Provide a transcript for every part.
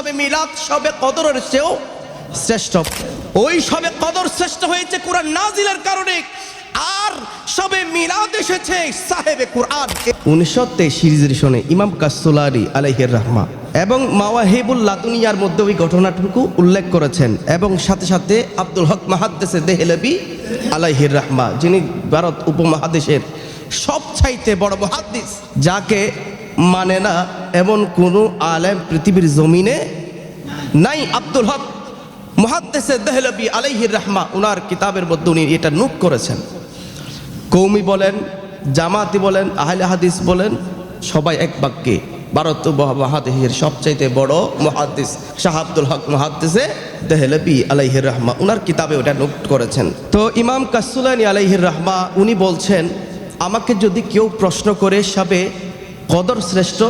সবে মিলাদ, সবে কদরের চেয়েও শ্রেষ্ঠ। ওই সবে কদর শ্রেষ্ঠ হয়েছে কোরআন নাজিলের কারণে। আর সবে মিলাদ এসেছে সাহেবে কোরআন উনিশশো তেইশ সিরিজের শোনে ইমাম কাসুলারি আলাইহির রহমা এবং মাওয়াহিবুল লাতুনিয়ার মধ্যে ওই ঘটনাটুকু উল্লেখ করেছেন এবং সাথে সাথে আব্দুল হক মাহাদ্দেসে দেহলেবি আলাইহির রহমা, যিনি ভারত উপমহাদেশের সবচাইতে বড় মহাদ্দিস, যাকে মানে না এমন কোনো আলেম পৃথিবীর জমিনে নাই। আব্দুল হক মহাদ্দেসে দেহলবি আলাইহির রহমা, উনার কিতাবের মধ্যে উনি এটা নোট করেছেন। কৌমি বলেন, জামাতি বলেন, আহলে হাদিস বলেন, সবাই এক বাক্যে, ভারত মহাদেশের সবচাইতে বড় মহাদ্দিস শাহ আব্দুল হক মহাদ্দিসে দেহলবি আলাইহির রহমা, উনার কিতাবে ওটা নোট করেছেন। তো ইমাম কাসুলানি আলাইহির রহমা, উনি বলছেন, আমাকে যদি কেউ প্রশ্ন করে সবে কদর শ্রেষ্ঠ,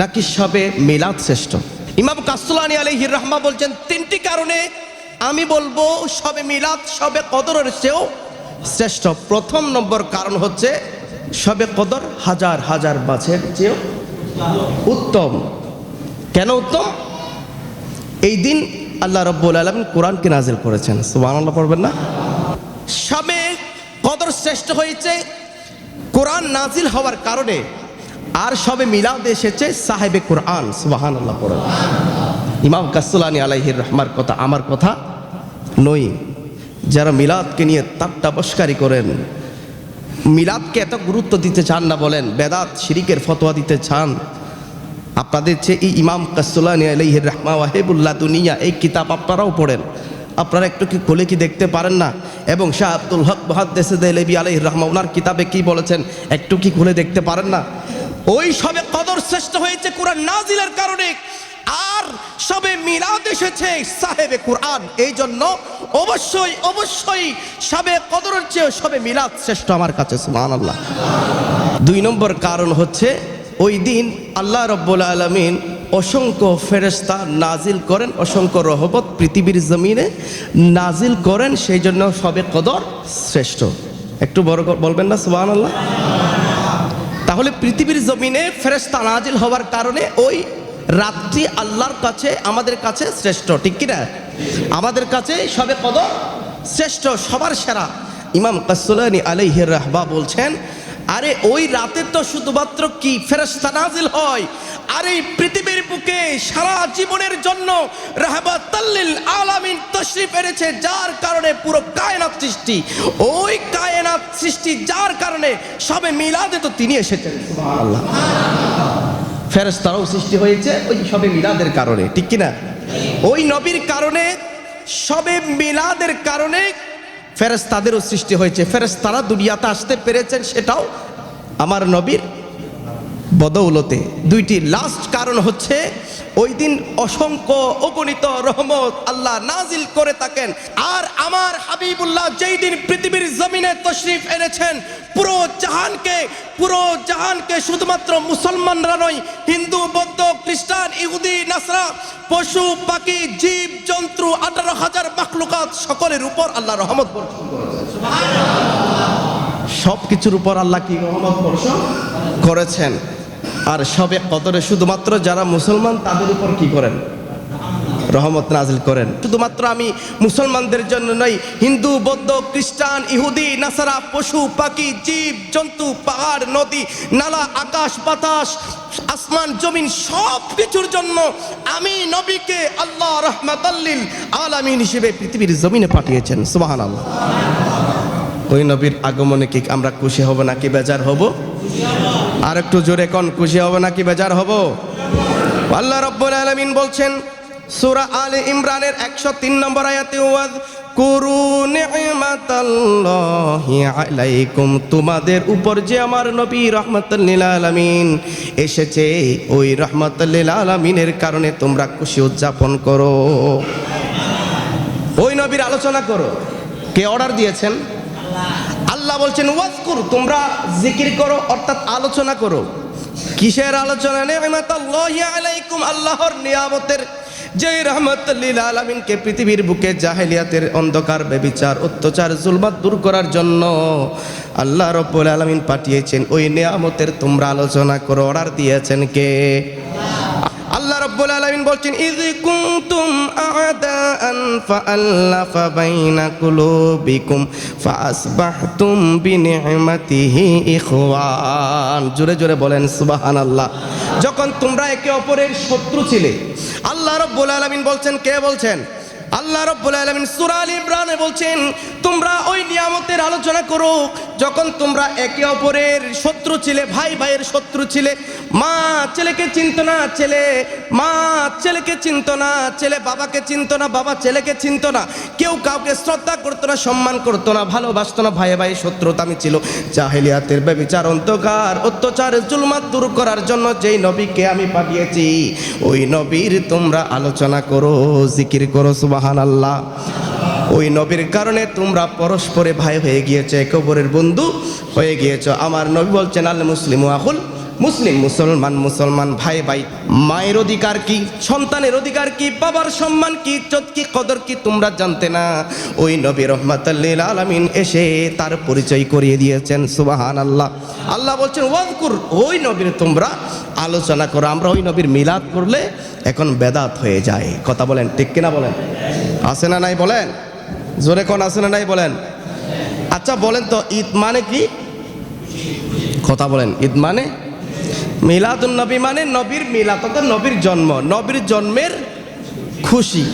নাকি সবে মিলাদ শ্রেষ্ঠ? ইমাম কাসুলানি আলাইহির রহমা বলছেন, তিনটি কারণে আমি বলব, সবে মিলাদ, সবে কদরের চেয়েও শ্রেষ্ঠ। প্রথম নম্বর কারণ হচ্ছে, সবে কদর হাজার হাজার বাছের চেয়েও উত্তম। কেন উত্তম? এই দিন আল্লাহ রব্বুল আলমিন কোরআনকে নাজিল করেছেন। সুবাহ পড়বেন না? সবে কদর শ্রেষ্ঠ হয়েছে, কোরআন নাজিল হওয়ার কারণে আর সবে মিলাদ এসেছে সাহেবে কোরআন সুবাহান আল্লাহ পড়েন ইমাম কাসুলানি আলাইহির রহমার কথা, আমার কথা নই যারা মিলাদকে নিয়ে বস্কারি করেন, মিলাদকে এত গুরুত্ব দিতে চান না বলেন, বেদাত, শিরিকের ফতোয়া দিতে চান। আপনাদের চেয়ে এই ইমাম কাসুলানি আলাইহির রহমা ওয়াহেবুল্লাহ দুনিয়া, এই কিতাব আপনারাও পড়েন। আপনারা একটু কি খুলে কি দেখতে পারেন না? এবং শাহ আব্দুল হক মহাদ্দেসে দেলেবি আলহ রহমা, ওনার কিতাবে কি বলেছেন, একটু কি খুলে দেখতে পারেন না? ওই সবে কদর শ্রেষ্ঠ হয়েছে কোরআন নাজিলের কারণে। আর সবে মিলাদ এসেছে সাহেবে কোরআন। এই জন্য অবশ্যই অবশ্যই সবে কদরের চেয়ে সবে মিলাদ শ্রেষ্ঠ আমার কাছে সুমান আল্লাহ দুই নম্বর কারণ হচ্ছে, ওই দিন আল্লাহ রব্বুল আলমিন অসংখ্য ফেরেস্তা নাজিল করেন, অসংখ্য রহবত পৃথিবীর জমিনে নাজিল করেন সেই জন্য সবে কদর শ্রেষ্ঠ। একটু বড় বলবেন না সুবাহ আল্লাহ তাহলে পৃথিবীর জমিনে ফেরেস্তা নাজিল হওয়ার কারণে ওই রাত্রি আল্লাহর কাছে, আমাদের কাছে শ্রেষ্ঠ, ঠিক কিনা? আমাদের কাছে সবে কদর শ্রেষ্ঠ, সবার সেরা। ইমাম কাসুলানি আলাইহির রাহবা বলছেন আরে ওই রাতে তো শুধুমাত্র কি? ফেরেস্তা নাজিল হয়। আর এই পৃথিবীর বুকে সারা জীবনের জন্য রাহবাতাল্লিল আলামিন তশরিফ এনেছে, যার কারণে পুরো কায়নাত সৃষ্টি। ওই কায়নাত সৃষ্টি, যার কারণে সবে মিলাদে তো তিনি এসেছেন। ফেরেস্তারাও সৃষ্টি হয়েছে ওই সবে মিলাদের কারণে, ঠিক কিনা? ওই নবীর কারণে, সবে মিলাদের কারণে ফেরেস্তাদেরও সৃষ্টি হয়েছে। ফেরেস্তারা দুনিয়াতে আসতে পেরেছেন সেটাও আমার নবীর বদৌলতে। দুইটি লাস্ট কারণ হচ্ছে ওই দিন অসংখ্য অগণিত রহমত আল্লাহ নাজিল করে থাকেন। আর আমার হাবিবুল্লাহ যেই দিন পৃথিবীর জমিনে তশরিফ এনেছেন পুরো জাহানকে পুরো জাহানকে শুধুমাত্র মুসলমানরা নয় হিন্দু বৌদ্ধ খ্রিস্টান ইহুদি নাসরা পশু পাখি জীব জন্তু আঠারো হাজার মাখলুকাত সকলের উপর আল্লাহ রহমত সব কিছুর উপর আল্লাহ কি রহমত করেছেন। আর সবে কদরে শুধুমাত্র যারা মুসলমান, তাদের উপর কি করেন? রহমত নাজিল করেন। শুধুমাত্র আমি মুসলমানদের জন্য নই, হিন্দু, বৌদ্ধ, খ্রিস্টান, ইহুদি, নাসারা, পশু, পাখি, জীব, জন্তু, পাহাড়, নদী, নালা, আকাশ, বাতাস, আসমান, জমিন সব কিছুর জন্য আমি নবীকে আল্লাহ রহমাতাল্লিল আলামিন হিসেবে পৃথিবীর জমিনে পাঠিয়েছেন। সুবাহান আল্লাহ ওই নবীর আগমনে কি আমরা খুশি হব নাকি বেজার হব? আর একটু জোরে কোন, খুশি হব নাকি বেজার হব? আল্লাহ রব্বুল আলামিন বলছেন, সূরা আলে ইমরানের 103 নম্বর আয়াতে ওয়াজ আলাইকুম তোমাদের উপর যে আমার নবী রহমাতুল লিল আলামিন এসেছে, ওই রহমাতুল লিল আলামিনের কারণে তোমরা খুশি উদযাপন করো। ওই নবীর আলোচনা করো। কে অর্ডার দিয়েছেন? আল্লাহ বলছেন, ওয়াজকুর, তোমরা জিকির করো, অর্থাৎ আলোচনা করো। কিসের আলোচনা? নি'মাতাল্লাহি আলাইকুম, আল্লাহর নিয়ামতের। যে রহমতুল্লিল আলমিনকে পৃথিবীর বুকে জাহেলিয়াতের অন্ধকার, বেবিচার, অত্যাচার, জুলমাত দূর করার জন্য আল্লাহ রব্বুল আলমিন পাঠিয়েছেন, ওই নিয়ামতের তোমরা আলোচনা করো। অর্ডার দিয়েছেন কে? আল্লাহ রাব্বুল আলামিন বলছেন, ইয কুনতুম আ'দাআন ফাআল্লাফা বাইনা কুলুবিকুম ফাআসবাহতুম বিনি'মাতিহি ইখওয়ান। জোরে জোরে বলেন, সুবহানাল্লাহ। যখন তোমরা একে অপরের শত্রু ছিলে, আল্লাহ রাব্বুল আলামিন বলছেন, কে বলছেন? আল্লাহ রব্বুল আলামিন সূরা আল ইমরানে বলছেন, তোমরা ওই নিয়ামতের আলোচনা করো যখন তোমরা একে অপরের শত্রু ছিলে, ভাই ভাইয়ের শত্রু ছিলে, মা ছেলেকে চিনত না ছেলে, মা ছেলেকে চিনত না ছেলে, বাবাকে চিনত না, বাবা ছেলেকে চিনত না, কেউ কাউকে শ্রদ্ধা করতো না, সম্মান করতো না, ভালোবাসতো না, ভাই ভাই শত্রুতামি ছিল। জাহেলিয়াতের ব্যবিচার অন্ধকার, অত্যাচার, জুলমাত দূর করার জন্য যেই নবীকে আমি পাঠিয়েছি, ওই নবীর তোমরা আলোচনা করো, জিকির করো সুবাহান আল্লাহ ওই নবীর কারণে তোমরা পরস্পরে ভাই হয়ে গিয়েছে কবরের বন্ধু হয়ে গিয়েছ। আমার নবী বলছেন, আল মুসলিম আহুল মুসলিম, মুসলমান মুসলমান, ভাই ভাই। মায়ের অধিকার কি, সন্তানের অধিকার কি, বাবার সম্মান কি, ইজ্জত কি, কদর কি, তোমরা জানতে না। ওই নবী রহমাতাল্লিল আলামিন এসে তার পরিচয় করিয়ে দিয়েছেন সুবাহান আল্লাহ আল্লাহ বলছেন, ওয়াজকুর, ওই নবীর তোমরা আলোচনা করো। আমরা ওই নবীর মিলাদ করলে এখন বেদাত হয়ে যায়। কথা বলেন, ঠিক কিনা বলেন? আছে না নাই বলেন? জোরে কোন আছে না নাই বলেন? আচ্ছা বলেন তো, ঈদ মানে কি? কথা বলেন, ঈদ মানে? মিলাদুন নবী মানে নবীর মিলাদ, অর্থাৎ নবীর জন্ম, নবীর জন্মের খুশি।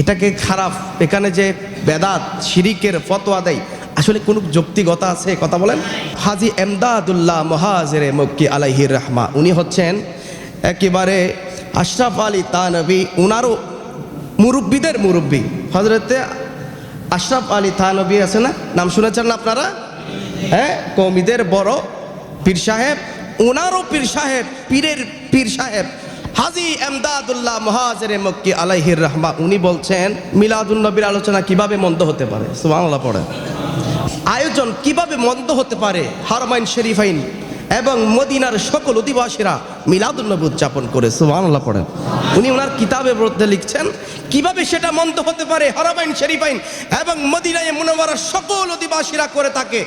এটাকে খারাপ, এখানে যে বেদাত, শিরিকের ফতোয়া দেয়, আসলে কোনো যৌক্তিকতা আছে কথা বলেন? হাজি এমদাদুল্লাহ মহাজেরে মক্কি আলাইহির রহমা, উনি হচ্ছেন একেবারে আশরাফ আলী তানবী উনারও মুরব্বীদের মুরব্বী। হজরতে আশরাফ আলী থানবী আছে না? নাম শুনেছেন আপনারা? হ্যাঁ কৌমিদের বড় পীর সাহেব ওনারও পীর সাহেব, পীরের পীর সাহেব। হাজি এমদাদুল্লাহ মহাজেরে মক্কি আলাইহির রহমা, উনি বলছেন মিলাদুল নবীর আলোচনা কীভাবে মন্দ হতে পারে? সুবহানাল্লাহ পড়ে আয়োজন কীভাবে মন্দ হতে পারে? হারমাইন শরীফাইন এবং মদিনার সকল অধিবাসীরা মিলাদুন্নবী উদযাপন করে, সুবহানাল্লাহ পড়েন। উনি ওনার কিতাবের মধ্যে লিখছেন, কীভাবে সেটা মন্ত হতে পারে, হারামাইন, শরীফাইন এবং মদিনায় মুনওয়ারার সকল অধিবাসীরা করে থাকে।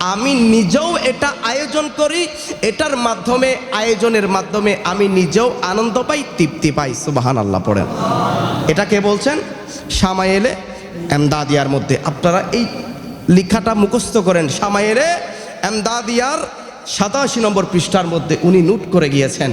আমি নিজেও এটা আয়োজন করি, এটার মাধ্যমে, আয়োজনের মাধ্যমে আমি নিজেও আনন্দ পাই, তৃপ্তি পাই। সুবাহান আল্লাহ পড়েন। এটা কে বলছেন? সামায়েলে এমদাদিয়ার মধ্যে। আপনারা এই লেখাটা মুখস্থ করেন সামায়েলে এমদাদিয়ার সাতাশি নম্বর পৃষ্ঠার মধ্যে উনি নোট করে গিয়েছেন।